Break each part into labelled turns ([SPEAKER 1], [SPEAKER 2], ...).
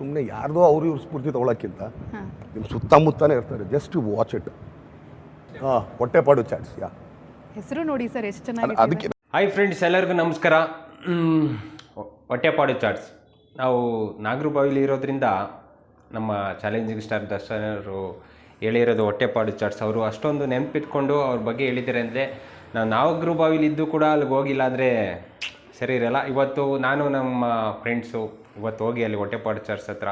[SPEAKER 1] ಸುಮ್ಮನೆ ಯಾರ್ದೋ ಅವ್ರು ಇವ್ರ ಸ್ಫೂರ್ತಿ ತೊಗೊಳಕ್ಕಿಂತ ನಿಮ್ಮ ಸುತ್ತಮುತ್ತನೇ ಇರ್ತಾರೆ. ಜಸ್ಟ್ ವಾಚ್ ಇಟ್ ಹಾಂ ಹೊಟ್ಟೆಪಾಡು ಚಾಟ್ಸ್ ಯಾ.
[SPEAKER 2] ಹೆಸರು ನೋಡಿ ಸರ್ ಎಷ್ಟು ಚೆನ್ನಾಗಿ
[SPEAKER 1] ಅದಕ್ಕೆ
[SPEAKER 3] ಹಾಯ್ ಫ್ರೆಂಡ್ಸ್ ಎಲ್ಲರಿಗೂ ನಮಸ್ಕಾರ. ಹೊಟ್ಟೆಪಾಡು ಚಾಟ್ಸ್. ನಾವು ನಾಗರಬಾವಿಲಿ ಇರೋದ್ರಿಂದ ನಮ್ಮ ಚಾಲೆಂಜಿಂಗ್ ಸ್ಟಾರ್ ದರ್ಶನ್ ಅವರು ಹೇಳಿರೋದು ಹೊಟ್ಟೆಪಾಡು ಚಾಟ್ಸ್. ಅವರು ಅಷ್ಟೊಂದು ನೆನಪಿಟ್ಕೊಂಡು ಅವ್ರ ಬಗ್ಗೆ ಹೇಳಿದ್ದಾರೆ ಅಂದರೆ ನಾವು ನಾಗರಬಾವಿಲಿ ಇದ್ದು ಕೂಡ ಅಲ್ಲಿಗೆ ಹೋಗಿಲ್ಲ ಅಂದರೆ ಸರಿ ಇರಲ್ಲ. ಇವತ್ತು ನಾನು ನಮ್ಮ ಫ್ರೆಂಡ್ಸು ಇವತ್ತು ಹೋಗಿ ಅಲ್ಲಿ ಹೊಟ್ಟೆಪಾಡು ಚಾಟ್ಸ್ ಹತ್ರ.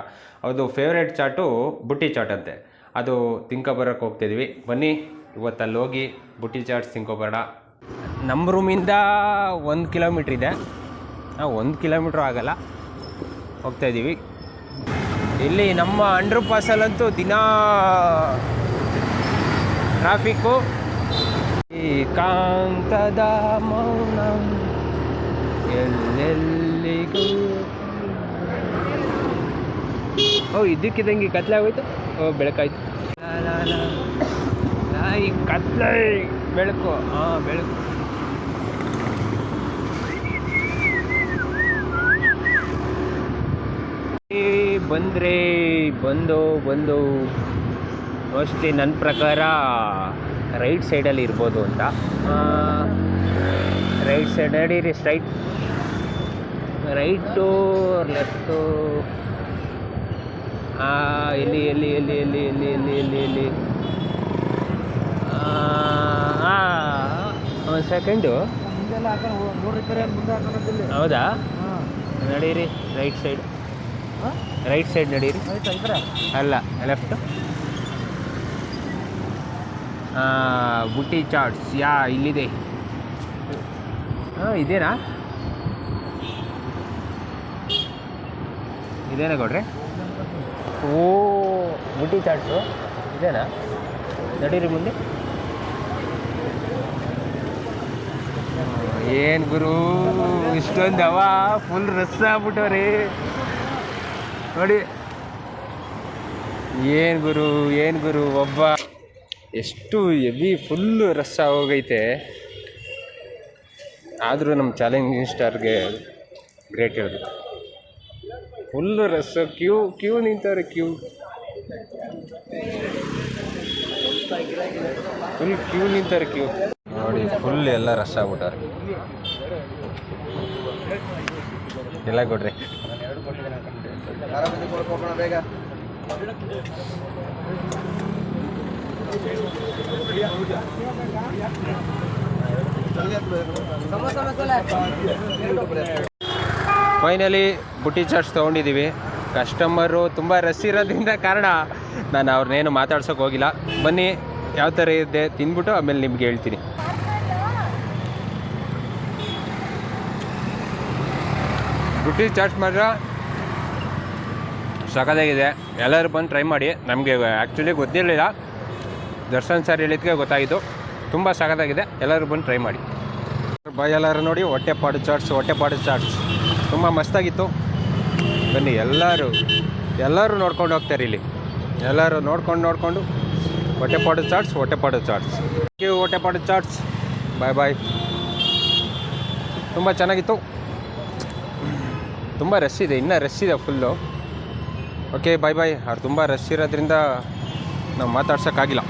[SPEAKER 3] ಅದು ಫೇವ್ರೇಟ್ ಚಾಟು ಬುಟ್ಟಿ ಚಾಟ್ ಅಂತೆ. ಅದು ತಿನ್ಕೊಬರೋಕ್ಕೆ ಹೋಗ್ತಿದ್ವಿ. ಬನ್ನಿ, ಇವತ್ತು ಅಲ್ಲಿ ಹೋಗಿ ಬುಟ್ಟಿ ಚಾಟ್ಸ್ ತಿನ್ಕೊಬೇಡ ನಮ್ಮ ರೂಮಿಂದ ಒಂದು ಕಿಲೋಮೀಟ್ರ್ ಇದೆ. ಹಾಂ ಒಂದು ಕಿಲೋಮೀಟ್ರ್ ಆಗಲ್ಲ. ಹೋಗ್ತಾ ಇದ್ದೀವಿ. ಇಲ್ಲಿ ನಮ್ಮ ಅಂಡರ್ ಪಾಸಲ್ಲಂತೂ ದಿನ ಟ್ರಾಫಿಕ್ಕು ಈ ಕಾಂತದ ಮೌನ ಎಲ್ಲೆಲ್ಲಿಗೂ ಓ, ಇದ್ದಕ್ಕಿದ್ದಂಗೆ ಕತ್ಲೆ ಆಗೋಯ್ತು? ಓ, ಬೆಳಕಾಯ್ತು. ಈ ಕತ್ಲೆ. ಬೆಳಕು. ಹಾಂ, ಬೆಳಕು. ಬಂದ್ರೆ, ಬಂದು ಬಂದು. ಅಷ್ಟೇ ನನ್ನ ಪ್ರಕಾರ ರೈಟ್ ಸೈಡಲ್ಲಿ ಇರ್ಬೋದು ಅಂತ. ರೈಟ್ ಸೈಡ್ ನಡೀರಿ, ಸ್ಟ್ರೈಟ್. ರೈಟು, ಲೆಫ್ಟು ಎಲ್ಲಿ ಎಲ್ಲಿ ಎಲ್ಲಿ ಎಲ್ಲಿ ಎಲ್ಲಿ ಎಲ್ಲಿ ಎಲ್ಲಿ ಎಲ್ಲಿ. ಒಂದು ಸೆಕೆಂಡು. ಹೌದಾ? ನಡೀರಿ, ರೈಟ್ ಸೈಡ್. ರೈಟ್ ಸೈಡ್ ನಡೀರಿ. ಅಲ್ಲ, ಲೆಫ್ಟ್. ಬುಟ್ಟಿ ಚಾಟ್ಸ್, ಯಾ, ಇಲ್ಲಿದೆ. ಹಾಂ ಇದೇನಾ? ಇದೇನಾ ಕೊಡ್ರಿ ಓ ಬುಟ್ಟಿ ಚಾಟ್ಸು ಇದೇನಾ? ನಡೀರಿ ಮುಂದೆ. ಏನು ಗುರು ಇಷ್ಟೊಂದು ಅವ ಫುಲ್ ರಸ್ ಆಗ್ಬಿಟ್ಟವ್ರಿ. ನೋಡಿ. ಏನು ಗುರು ಏನು ಗುರು ಒಬ್ಬ ಎಷ್ಟು ಎವಿ ಫುಲ್ಲು ರಸ್ ಹೋಗೈತೆ ಆದರೂ ನಮ್ಮ ಚಾಲೆಂಜಿಂಗ್ ಸ್ಟಾರ್ಗೆ ಗ್ರೇಟ್ ಹೇಳಬೇಕು. ಫುಲ್ಲು ರಸ್ ಕ್ಯೂ ಕ್ಯೂ ನಿಂತವ್ರೆ ಕ್ಯೂ ಫುಲ್ ಕ್ಯೂ ನಿಂತಾರೆ ಕ್ಯೂ ನೋಡಿ ಫುಲ್ ಎಲ್ಲ ರಸ್ ಆಗ್ಬಿಟ್ಟಾರೆ ಎಲ್ಲ ಕೊಡ್ರಿ. ಫೈನಲಿ ಬುಟ್ಟಿ ಚಾಟ್ಸ್ ತೊಗೊಂಡಿದ್ದೀವಿ. ಕಸ್ಟಮರು ತುಂಬ ರಸ್ ಇರೋದ್ರಿಂದ ಕಾರಣ ನಾನು ಅವ್ರನ್ನೇನು ಮಾತಾಡ್ಸೋಕೆ ಹೋಗಿಲ್ಲ. ಬನ್ನಿ, ಯಾವ ಥರ ಇದೆ ತಿಂದ್ಬಿಟ್ಟು ಆಮೇಲೆ ನಿಮ್ಗೆ ಹೇಳ್ತೀನಿ. ಬುಟ್ಟಿ ಚಾಟ್ಸ್ ಮಾತ್ರ ಸಖತ್ತಾಗಿದೆ. ಎಲ್ಲರೂ ಬಂದು ಟ್ರೈ ಮಾಡಿ. ನಮಗೆ ಆ್ಯಕ್ಚುಲಿ ಗೊತ್ತಿರಲಿಲ್ಲ. ದರ್ಶನ್ ಸರ್ ಹೇಳಿದ್ಕೆ ಗೊತ್ತಾಯಿತು ತುಂಬ ಸಖತ್ತಾಗಿದೆ. ಎಲ್ಲರೂ ಬಂದು ಟ್ರೈ ಮಾಡಿ. ಬಾಯ್ ಎಲ್ಲರೂ ನೋಡಿ ಹೊಟ್ಟೆಪಾಡು ಚಾಟ್ಸ್ ಹೊಟ್ಟೆಪಾಡು ಚಾಟ್ಸ್ ತುಂಬ ಮಸ್ತಾಗಿತ್ತು. ಬನ್ನಿ, ಎಲ್ಲರೂ ಎಲ್ಲರೂ ನೋಡ್ಕೊಂಡು ಹೋಗ್ತಾರೆ ಇಲ್ಲಿ. ಎಲ್ಲರೂ ನೋಡ್ಕೊಂಡು, ನೋಡಿಕೊಂಡು. Hottepadu chats Hottepadu chats you Hottepadu chats bye bye ತುಂಬ ಚೆನ್ನಾಗಿತ್ತು. ತುಂಬ ರಶ್ ಇದೆ, ಇನ್ನೂ ರಶ್ ಇದೆ ಫುಲ್ಲು ಓಕೆ ಬಾಯ್ ಬಾಯ್ ಅವ್ರು ತುಂಬ ರಶ್ ಇರೋದ್ರಿಂದ ನಾವು ಮಾತಾಡ್ಸೋಕ್ಕಾಗಿಲ್ಲ.